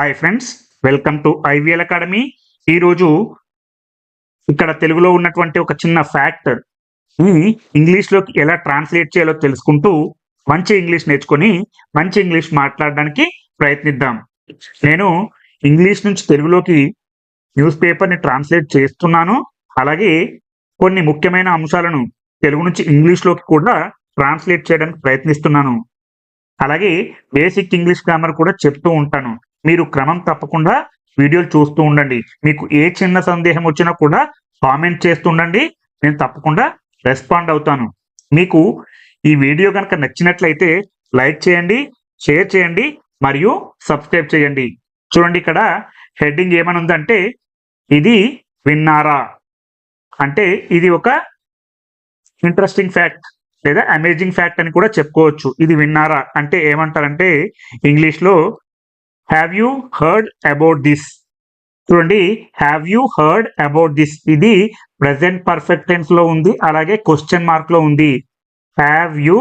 Hi friends welcome to IVL academy ఈరోజు ఇక్కడ తెలుగులో ఉన్నటువంటి ఒక చిన్న ఫ్యాక్ట్ ఇంగ్లీష్లోకి ఎలా ట్రాన్స్లేట్ చేయాలో తెలుసుకుంటూ మంచి ఇంగ్లీష్ నేర్చుకొని మంచి ఇంగ్లీష్ మాట్లాడడానికి ప్రయత్నిద్దాం. నేను ఇంగ్లీష్ నుంచి తెలుగులోకి న్యూస్ పేపర్ని ట్రాన్స్లేట్ చేస్తున్నాను. అలాగే కొన్ని ముఖ్యమైన అంశాలను తెలుగు నుంచి ఇంగ్లీష్లోకి కూడా ట్రాన్స్లేట్ చేయడానికి ప్రయత్నిస్తున్నాను. అలాగే బేసిక్ ఇంగ్లీష్ గ్రామర్ కూడా చెప్తూ ఉంటాను. మీరు క్రమం తప్పకుండా వీడియోలు చూస్తూ ఉండండి. మీకు ఏ చిన్న సందేహం వచ్చినా కూడా కామెంట్ చేస్తుండండి నేను తప్పకుండా రెస్పాండ్ అవుతాను. మీకు ఈ వీడియో కనుక నచ్చినట్లయితే లైక్ చేయండి షేర్ చేయండి మరియు సబ్స్క్రైబ్ చేయండి. చూడండి ఇక్కడ హెడ్డింగ్ ఏమని ఉందంటే ఇది విన్నారా? అంటే ఇది ఒక ఇంట్రెస్టింగ్ ఫ్యాక్ట్ లేదా అమేజింగ్ ఫ్యాక్ట్ అని కూడా చెప్పుకోవచ్చు. ఇది విన్నారా? అంటే ఏమంటారంటే ఇంగ్లీష్లో have you heard about this చూడండి have you heard about this ఇది ప్రజెంట్ పర్ఫెక్ట్ టెన్స్లో ఉంది అలాగే క్వశ్చన్ మార్క్లో ఉంది. Have you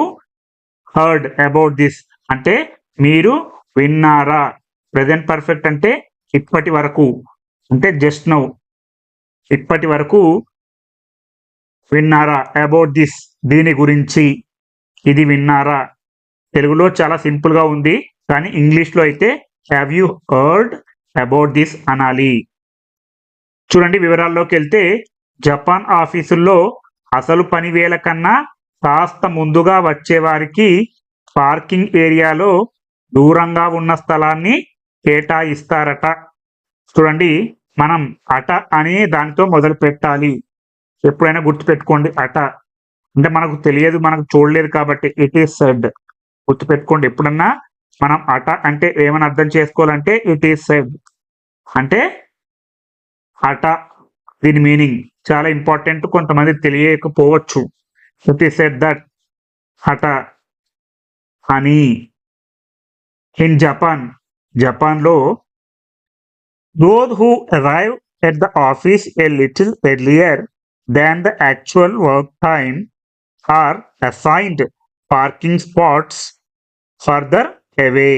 heard about this అంటే మీరు విన్నారా? ప్రజెంట్ పర్ఫెక్ట్ అంటే ఇప్పటి వరకు అంటే జస్ట్ నౌ ఇప్పటి వరకు విన్నారా అబౌట్ దిస్ దీని గురించి ఇది విన్నారా? తెలుగులో చాలా సింపుల్గా ఉంది కానీ ఇంగ్లీష్లో అయితే have you heard about this అనాలి చూడండి వివరాల్లోకి వెళ్తే జపాన్ ఆఫీసుల్లో అసలు పని వేల కన్నా కాస్త ముందుగా వచ్చేవారికి పార్కింగ్ ఏరియాలో దూరంగా ఉన్న స్థలాన్ని కేటాయిస్తారట. చూడండి మనం అట అని దానితో మొదలు పెట్టాలి. ఎప్పుడైనా గుర్తుపెట్టుకోండి అట. అంటే మనకు తెలియదు మనకు చూడలేదు కాబట్టి ఇట్ ఈస్ సెడ్ గుర్తుపెట్టుకోండి ఎప్పుడన్నా మనం అట అంటే ఏమని అర్థం చేసుకోవాలంటే ఇట్ ఈస్ సేవ్ అంటే అట దీని మీనింగ్ చాలా ఇంపార్టెంట్ కొంతమంది తెలియకపోవచ్చు. ఇట్ ఈస్ సెడ్ దట్ అట అని. ఇన్ జపాన్ జపాన్లో those who arrive at the office a little earlier than the actual work time are assigned parking spots further away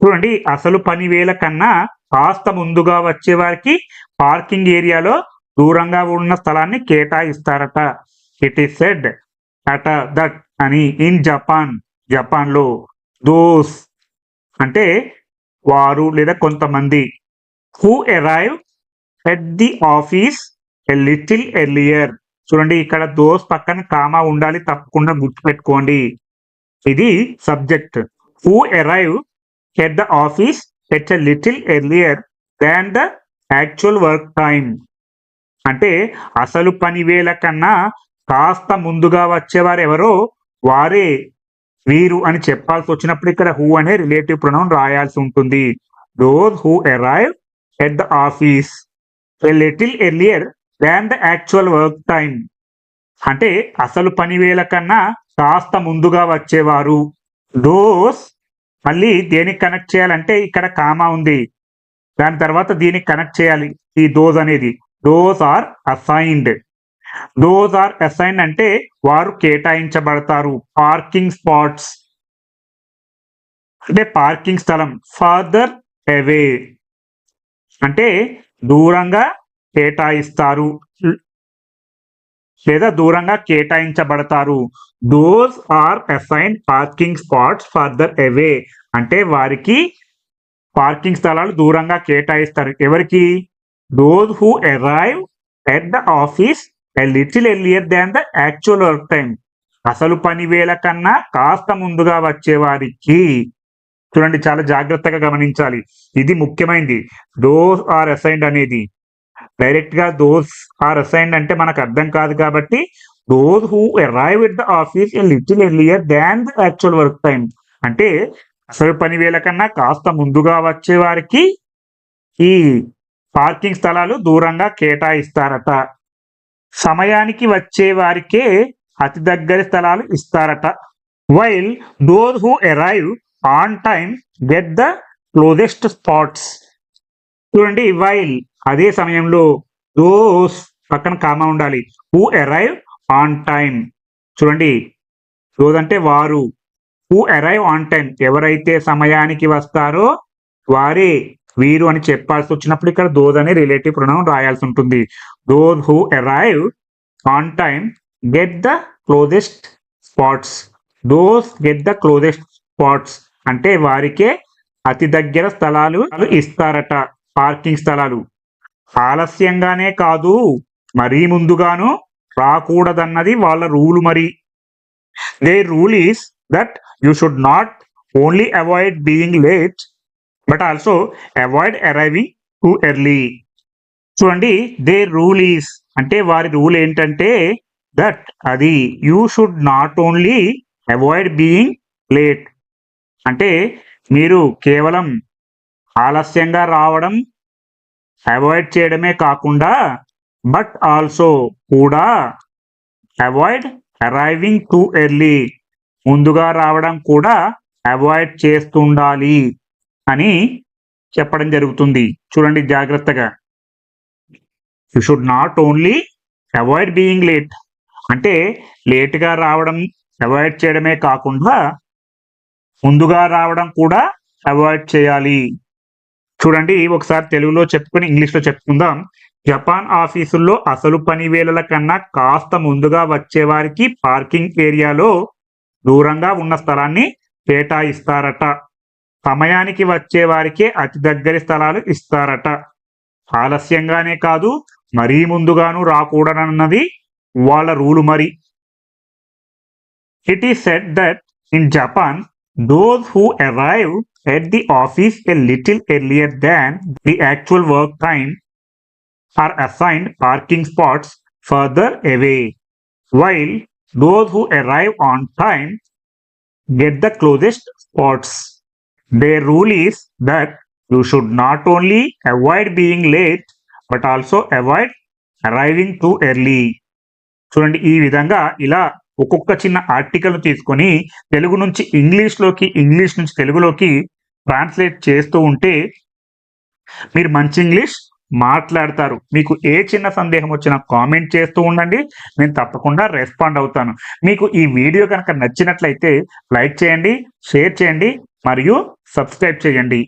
చూడండి అసలు పని వేల కన్నా కాస్త ముందుగా వచ్చే వారికి పార్కింగ్ ఏరియాలో దూరంగా ఉన్న స్థలాన్ని కేటాయిస్తారట. ఇట్ ఈస్ సెడ్ అట దట్ అని ఇన్ జపాన్ జపాన్లో దోస్ అంటే వారు లేదా కొంతమంది who arrive at the office a little earlier చూడండి ఇక్కడ దోస్ పక్కన కామా ఉండాలి తప్పకుండా గుర్తుపెట్టుకోండి. ఇది subject who arrive at the office at a little earlier than the actual work time అంటే అసలు పని వేల కన్నా కాస్త ముందుగా వచ్చేవారు ఎవరో వారే వీరు అని చెప్పాల్సి వచ్చినప్పుడు ఇక్కడ హూ అనే రిలేటివ్ ప్రొనౌన్ రాయాల్సి ఉంటుంది. Those who arrive at the office little earlier than the actual work time అంటే అసలు పని వేల కన్నా కాస్త ముందుగా వచ్చేవారు. దోస్ మళ్ళీ దేనికి కనెక్ట్ చేయాలంటే ఇక్కడ కామా ఉంది. దాని తర్వాత దీనికి కనెక్ట్ చేయాలి. ఈ దోస్ అనేది. Those are assigned. Those are assigned అంటే వారు కేటాయించబడతారు. Parking spots. అంటే పార్కింగ్ స్థలం. Further away. అంటే దూరంగా కేటాయిస్తారు. లేదా దూరంగా కేటాయించబడతారు. Those are assign parking spots further away అంటే వారికి పార్కింగ్ స్థలాలు దూరంగా కేటాయిస్తారు. ఎవరికి? Those who arrive at the office little earlier than the actual work time అసలు పని వేల కన్నా కాస్త ముందుగా వచ్చే వారికి. చూడండి చాలా జాగ్రత్తగా గమనించాలి. ఇది ముఖ్యమైనది డోస్ ఆర్ అసైన్డ్ అనేది. డైరెక్ట్గా దోస్ ఆర్ అసైన్డ్ అంటే మనకు అర్థం కాదు కాబట్టి those who arrive at the office in little earlier than the actual work time అంటే అసలు పని వేల కన్నా కాస్త ముందుగా వచ్చే వారికి ఈ పార్కింగ్ స్థలాలు దూరంగా కేటాయిస్తారట. సమయానికి వచ్చే వారికే అతి దగ్గరి స్థలాలు ఇస్తారట. While those who arrive on time get the closest spots చూడండి వైల్ అదే సమయంలో దోస్ పక్కన కామా ఉండాలి. హూ అరైవ్ ఆన్ టైం చూడండి. దోస్ అంటే వారు. హూ అరైవ్ ఆన్ టైం ఎవరైతే సమయానికి వస్తారో వారే. వీరు అని చెప్పాల్సి వచ్చినప్పుడు ఇక్కడ దోద్ అనే రిలేటివ్ ప్రొనౌన్ రాయాల్సి ఉంటుంది. Those who arrive on time get the closest spots those get the closest spots అంటే వారికే అతి దగ్గర స్థలాలు ఇస్తారట. పార్కింగ్ స్థలాలు. ఆలస్యంగానే కాదు మరీ ముందుగాను రాకూడదన్నది వాళ్ళ రూల్ మరి. The rule is that you should not only avoid being late but also avoid arriving too early చూడండి దే రూల్ ఈస్ అంటే వారి రూల్ ఏంటంటే దట్ అది you should not only avoid being late అంటే మీరు కేవలం ఆలస్యంగా రావడం అవాయిడ్ చేయడమే కాకుండా బట్ ఆల్సో కూడా అవాయిడ్ అరైవింగ్ టూ ఎర్లీ ముందుగా రావడం కూడా అవాయిడ్ చేస్తుండాలి అని చెప్పడం జరుగుతుంది. చూడండి జాగ్రత్తగా. You should not only avoid being late అంటే లేట్గా రావడం అవాయిడ్ చేయడమే కాకుండా ముందుగా రావడం కూడా అవాయిడ్ చేయాలి. చూడండి ఒకసారి తెలుగులో చెప్పుకొని ఇంగ్లీష్లో చెప్పుకుందాం. జపాన్ ఆఫీసుల్లో అసలు పని వేళల కన్నా కాస్త ముందుగా వచ్చేవారికి పార్కింగ్ ఏరియాలో దూరంగా ఉన్న స్థలాన్ని కేటాయిస్తారట. సమయానికి వచ్చే వారికే అతి దగ్గరి స్థలాలు ఇస్తారట. ఆలస్యంగానే కాదు మరీ ముందుగాను రాకూడదన్నది వాళ్ళ రూలు మరి. It is set that in Japan Those who arrive at the office a little earlier than the actual work time are assigned parking spots further away, while those who arrive on time get the closest spots. Their rule is that you should not only avoid being late but also avoid arriving too early. చూడండి ఈ విధంగా ఇలా ఒక్కొక్క చిన్న article తీసుకొని తెలుగు నుంచి ఇంగ్లీష్లోకి English నుంచి తెలుగులోకి ట్రాన్స్లేట్ చేస్తూ ఉంటే మీరు మంచి ఇంగ్లీష్ మాట్లాడతారు. మీకు ఏ చిన్న సందేహం వచ్చినా కామెంట్ చేస్తూ ఉండండి. నేను తప్పకుండా రెస్పాండ్ అవుతాను. మీకు ఈ వీడియో కనుక నచ్చినట్లయితే లైక్ చేయండి షేర్ చేయండి మరియు సబ్స్క్రైబ్ చేయండి.